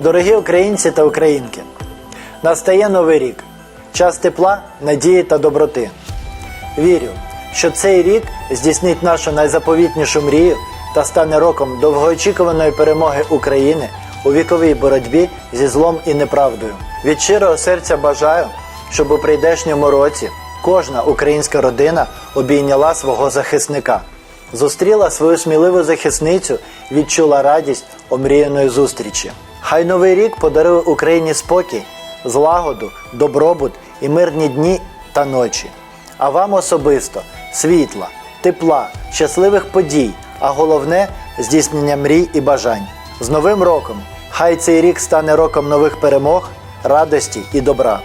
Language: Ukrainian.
Дорогі українці та українки, настає новий рік, час тепла, надії та доброти. Вірю, що цей рік здійснить нашу найзаповітнішу мрію та стане роком довгоочікуваної перемоги України у віковій боротьбі зі злом і неправдою. Від щирого серця бажаю, щоб у прийдешньому році кожна українська родина обійняла свого захисника, зустріла свою сміливу захисницю, відчула радість омріяної зустрічі. Хай новий рік подарує Україні спокій, злагоду, добробут і мирні дні та ночі. А вам особисто світла, тепла, щасливих подій, а головне здійснення мрій і бажань. З Новим роком! Хай цей рік стане роком нових перемог, радості і добра.